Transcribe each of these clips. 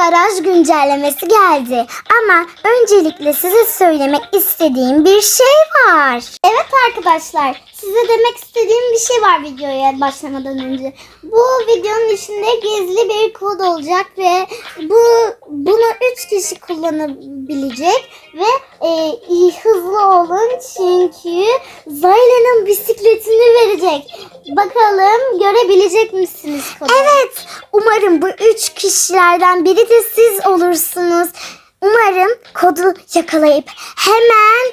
garaj güncellemesi geldi. Ama öncelikle size söylemek istediğim bir şey var. Evet arkadaşlar, size demek istediğim bir şey var videoya başlamadan önce. Bu videonun içinde gizli bir kod olacak ve bu bunu 3 kişi kullanabilecek ve e, iyi hızlı olun çünkü Zayla'nın bisikletini verecek. Bakalım görebilecek misiniz kodu? Evet. Umarım bu üç kişilerden biri de siz olursunuz. Umarım kodu yakalayıp hemen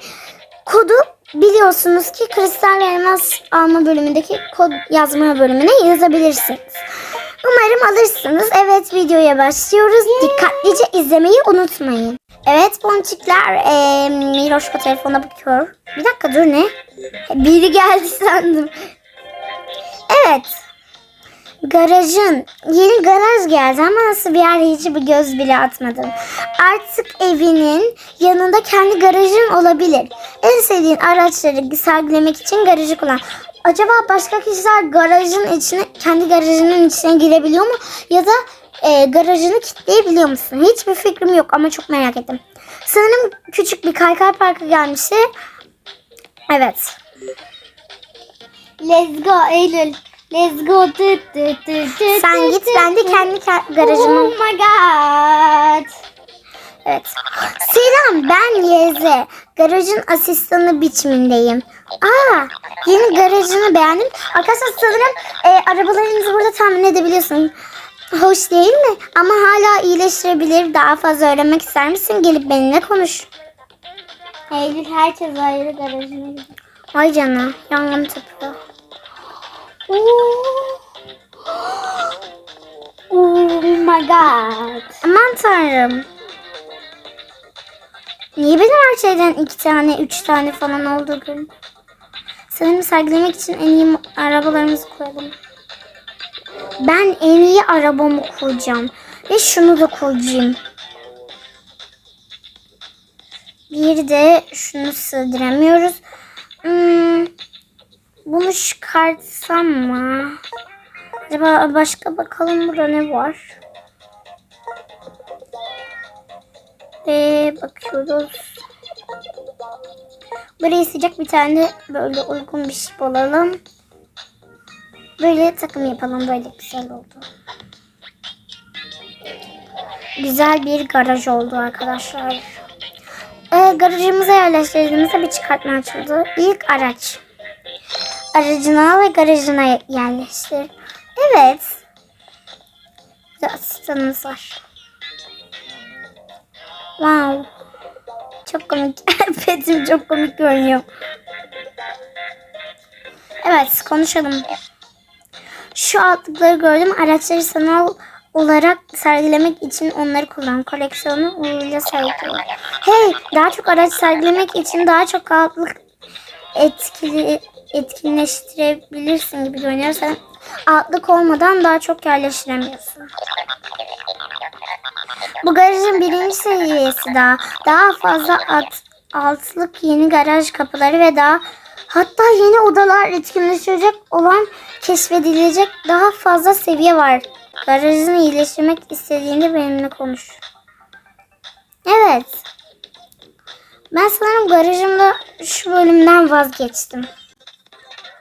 kodu biliyorsunuz ki kristal elmas alma bölümündeki kod yazma bölümüne yazabilirsiniz. Umarım alırsınız. Evet videoya başlıyoruz. Dikkatlice izlemeyi unutmayın. Evet ponçikler eee Miroşko telefona bakıyor. Bir dakika dur ne? Biri geldi sandım. Evet. Garajın yeni garaj geldi ama nasıl bir yer hiç bir göz bile atmadım. Artık evinin yanında kendi garajın olabilir. En sevdiğin araçları sergilemek için garajı kullan. Acaba başka kişiler garajın içine kendi garajının içine girebiliyor mu? Ya da e, garajını kilitleyebiliyor musun? Hiçbir fikrim yok ama çok merak ettim. Sanırım küçük bir kaykay parkı gelmişti. Evet. Let's go Eylül. Let's go. Tut, tut, tut, tut, Sen git ben de kendi ke- garajıma. Oh my god. Evet. Selam ben Yeze. Garajın asistanı biçimindeyim. Aa yeni garajını beğendim. Arkadaşlar sanırım e, arabalarınızı burada tahmin edebiliyorsun. Hoş değil mi? Ama hala iyileştirebilir. Daha fazla öğrenmek ister misin? Gelip benimle konuş. Eylül herkes ayrı garajına gidiyor. Ay canına yangın tüpü. Oh my god. Aman tanrım. Niye benim her şeyden iki tane, üç tane falan oldu gün? Sanırım sergilemek için en iyi arabalarımızı koyalım. Ben en iyi arabamı koyacağım. Ve şunu da koyacağım. Bir de şunu sığdıramıyoruz. Hmm, bunu çıkartsam mı? Acaba başka bakalım burada ne var? Ve bakıyoruz. Buraya sıcak bir tane böyle uygun bir şey bulalım. Böyle takım yapalım. Böyle güzel oldu. Güzel bir garaj oldu arkadaşlar. Ee, garajımıza yerleştirdiğimizde bir çıkartma açıldı. İlk araç. Aracını al ve garajına yerleştir. Evet. Bir asistanımız var. Wow. Çok komik. Petim çok komik görünüyor. Evet konuşalım. Şu altlıkları gördüm. Araçları sanal olarak sergilemek için onları kullan. Koleksiyonu uğurla sergile. Hey daha çok araç sergilemek için daha çok altlık etkili etkinleştirebilirsin gibi görünüyor. Altlık olmadan daha çok yerleştiremiyorsun. Bu garajın birinci seviyesi daha. Daha fazla alt, altlık yeni garaj kapıları ve daha hatta yeni odalar etkinleşecek olan keşfedilecek daha fazla seviye var. Garajını iyileştirmek istediğinde benimle konuş. Evet. Ben sanırım garajımda şu bölümden vazgeçtim.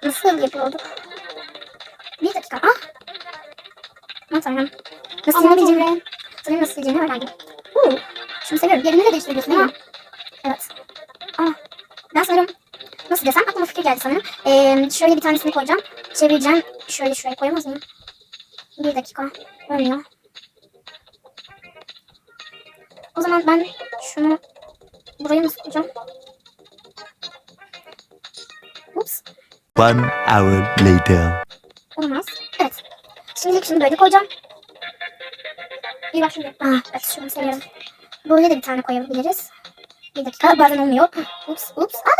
Nasıl yapıyorduk? Bir dakika. Ah! Aman tanrım. Nasıl yenebileceğimi, sanırım nasıl sileceğimi öğrendim. Uuu. Şunu seviyorum. Yerini de değiştirebiliyorsun değil mi? Evet. Ah. Ben sanırım nasıl desem aklıma fikir geldi sanırım. Ee, şöyle bir tanesini koyacağım. Çevireceğim. Şöyle şuraya koyamaz mıyım? Bir dakika. Olmuyor. O zaman ben şunu buraya nasıl koyacağım? Ups. One hour later. Olmaz. Evet. Şimdilik şunu böyle koyacağım. İyi bak şimdi. Ah, evet şunu seviyorum. Buraya da bir tane koyabiliriz. Bir dakika bazen olmuyor. Ups ups. Aa.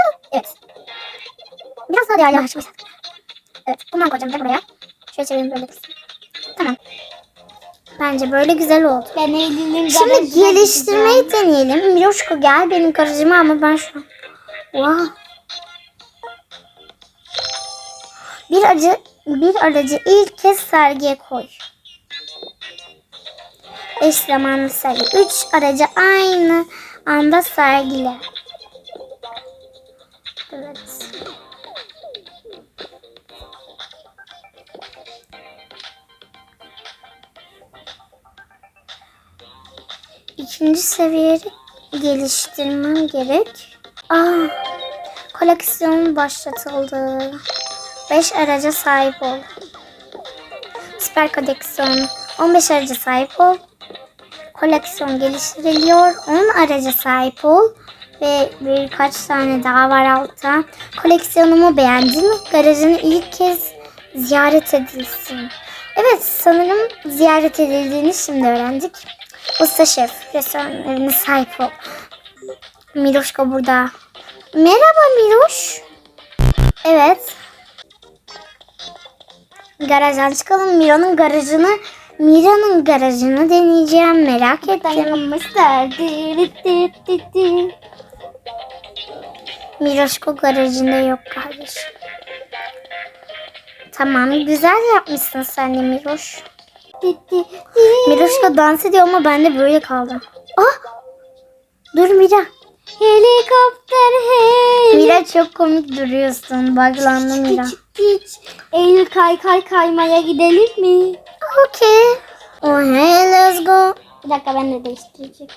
Biraz daha değerli başladık. Evet bundan koyacağım da buraya. Şöyle çevireyim böyle. Tamam. Bence böyle güzel oldu. Ben Eylül'ün Şimdi geliştirmeyi deneyelim. Miroşko gel benim garajıma ama ben şu an... Wow. Bir aracı, bir aracı ilk kez sergiye koy. Eş zamanlı sergi. Üç aracı aynı anda sergile. İkinci seviyeye geliştirmem gerek. Aa, koleksiyon başlatıldı. 5 araca sahip ol. Süper koleksiyon. 15 araca sahip ol. Koleksiyon geliştiriliyor. 10 araca sahip ol. Ve birkaç tane daha var altta. Koleksiyonumu beğendin mi? Garajını ilk kez ziyaret edilsin. Evet sanırım ziyaret edildiğini şimdi öğrendik. Usta şef restoran evine sahip ol. Miroşko burada. Merhaba Miroş. Evet. Garajdan çıkalım. Mira'nın garajını Mira'nın garajını deneyeceğim. Merak ettim. Miroşko garajında yok kardeşim. Tamam güzel yapmışsın sen de Miroş. Miroşko dans ediyor ama ben de böyle kaldım. Ah! Dur Mira. Helikopter hey. Mira çok komik duruyorsun. Baglandı Mira. Hiç. Eylül kay kay kaymaya gidelim mi? Okay. Oh hey let's go. Bir dakika ben de değiştirecek.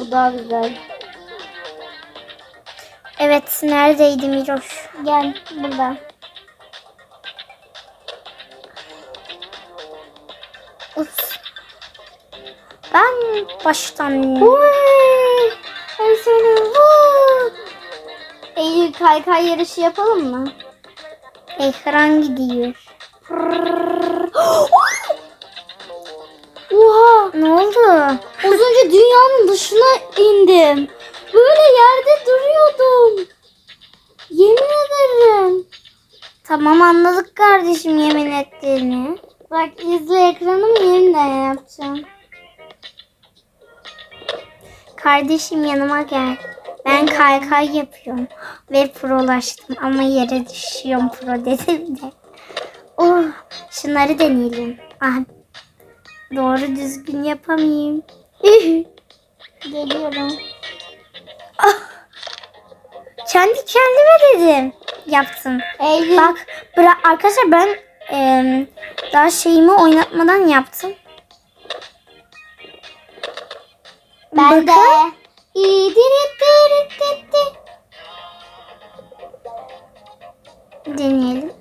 Bu daha güzel. Evet neredeydi Miroş? Gel burada. Ups. Ben baştan... Ay seni vur. Eylül kay kay yarışı yapalım mı? Ekran gidiyor. Oha! Ne oldu? Az önce dünyanın dışına indim. Böyle yerde duruyordum. Yemin ederim. Tamam anladık kardeşim yemin ettiğini. Bak izle ekranımı yeniden yapacağım. Kardeşim yanıma gel. Ben kaykay yapıyorum. Ve prolaştım ama yere düşüyorum pro dedim de. Oh, şunları deneyelim. Ah, doğru düzgün yapamayayım. Geliyorum. Kendi kendime dedim. Yaptım. Eylül. Bak bıra arkadaşlar ben em, daha şeyimi oynatmadan yaptım. ben de. Bakın. İdirittiritti. Deneyelim.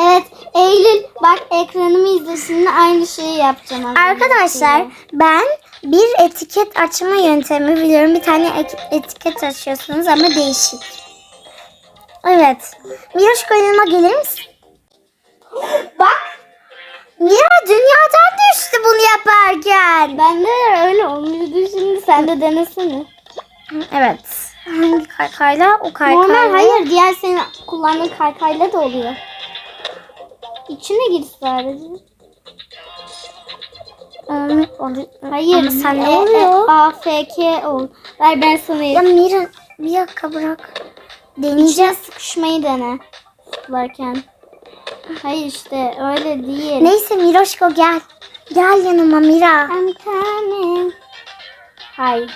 Evet Eylül bak ekranımı izle şimdi aynı şeyi yapacağım. Arkadaşlar ben bir etiket açma yöntemi biliyorum. Bir tane etiket açıyorsunuz ama değişik. Evet. Miraş yanıma gelir misin? Bak Mira dünyadan düştü bunu yaparken. bende de öyle olmuştu şimdi sen de denesene. Evet. Hangi kaykayla? O kaykayla. Normal hayır diğer senin kullandığın kaykayla da oluyor. İçine gir sadece. Onu, Hayır Ama sen ne oluyor? E, AFK ol. Ver ben sana Ya Mira bir dakika bırak. Deneyeceğiz. Sıkışmayı dene. Varken. Hayır işte öyle değil. Neyse Miroşko gel. Gel yanıma Mira. I'm coming. Hayır.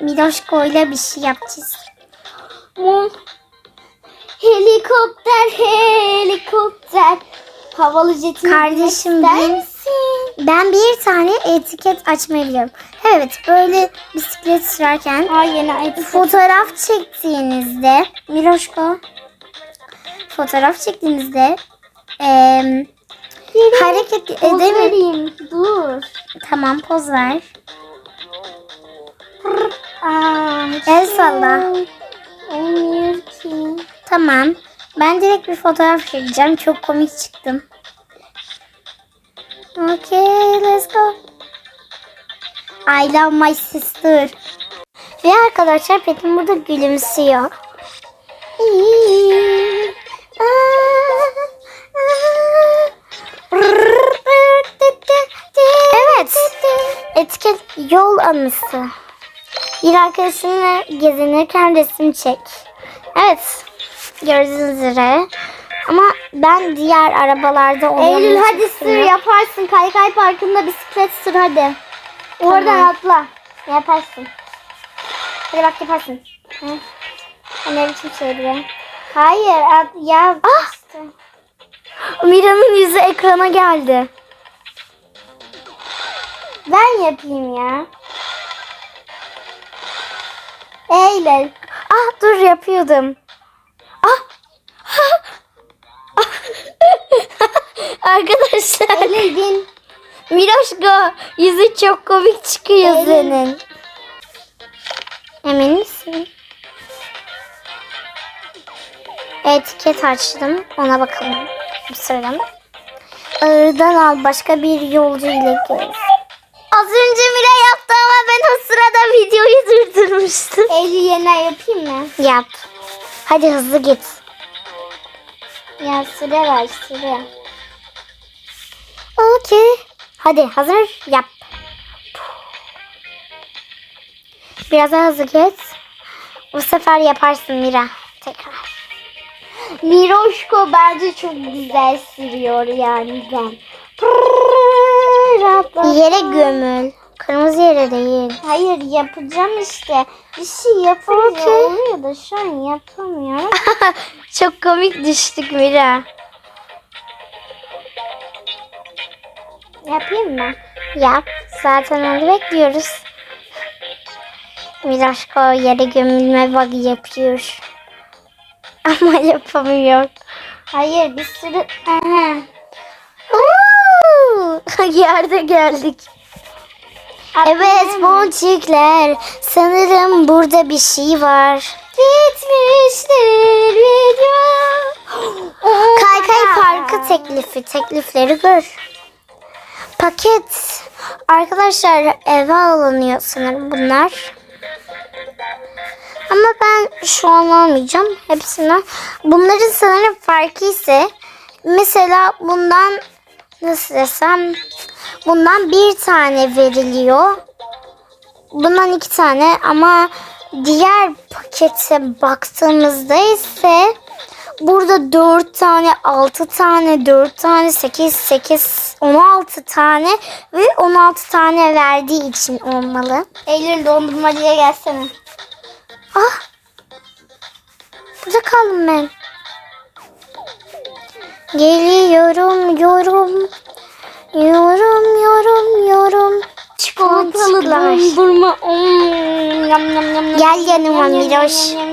Miroşko ile bir şey yapacağız. Helikopter, helikopter. Havalı jetini Kardeşim ister ben- misin? Ben bir tane etiket açmayı biliyorum. Evet böyle bisiklet sürerken Aa yeni etiket. fotoğraf çektiğinizde Miroşko fotoğraf çektiğinizde eee, hareket Poz vereyim. Dur. Tamam poz ver. Aa, El salla. Olmuyor ki. Tamam. Ben direkt bir fotoğraf çekeceğim. Çok komik çıktım. Okay, let's go. I love my sister. Ve arkadaşlar Petin burada gülümsüyor. Evet. Etiket yol anısı. Bir arkadaşınla gezinirken resim çek. Evet. Gördüğünüz üzere. Ama ben diğer arabalarda olmayı Eylül hadi sür yaparsın. Kaykay Parkı'nda bisiklet sür hadi. Oradan Tamam. atla. Yaparsın. Hadi bak yaparsın. Hı. O Ne biçim şeydi be? Hayır at, ya. Ah! işte. Mira'nın yüzü ekrana geldi. Ben yapayım ya. Eylül. Ah dur yapıyordum. Ah. Arkadaşlar Eylül bin. Miroşko yüzü çok komik çıkıyor Evet. senin. Emin misin? Etiket açtım. Ona bakalım. Bu sırada. Ağırdan al başka bir yolcu ile gez. Az önce Mira yaptı ama ben o sırada videoyu durdurmuştum. Eylül yeniden yapayım mı? Yap. Hadi hızlı git. Ya süre var süre. Okey. Hadi hazır yap. Biraz daha hızlı git. Bu sefer yaparsın Mira. Tekrar. Miroşko bence çok güzel sürüyor yani ben. Yere gömül. Kırmızı yere değil. Hayır yapacağım işte. Bir şey yapınca Okey. oluyor da şu an yapamıyorum. Çok komik düştük Mira. Yapayım mı? Yap. Zaten onu bekliyoruz. Miraşko yere gömülme bug yapıyor. Ama yapamıyor. Hayır bir sürü... Aha. Yerde geldik. Evet boncuklar. Sanırım burada bir şey var. Gitmiştir video. Kaykay Parkı teklifi. Teklifleri gör. Paket. Arkadaşlar eve alınıyor sanırım bunlar. Ama ben şu an almayacağım hepsini. Bunların sanırım farkı ise mesela bundan nasıl desem bundan bir tane veriliyor. Bundan iki tane ama diğer pakete baktığımızda ise burada 4 tane, 6 tane, 4 tane, 8, 8, 16 tane ve 16 tane verdiği için olmalı. Eylül dondurmacıya gelsene. Ah! Burada kaldım ben. Geliyorum, yorum. Yorum, yorum, yorum. Çikolatalı dondurma. Mm, yam, yam, yam, Gel yanıma Miroş. Yam, yam, yam.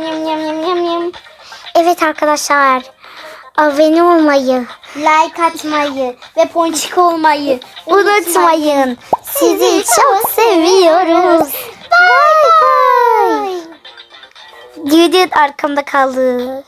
Evet arkadaşlar. Abone olmayı Like atmayı ve ponçik olmayı unutmayın. Sizi çok seviyoruz. Bye bye. Düdüt arkamda kaldı.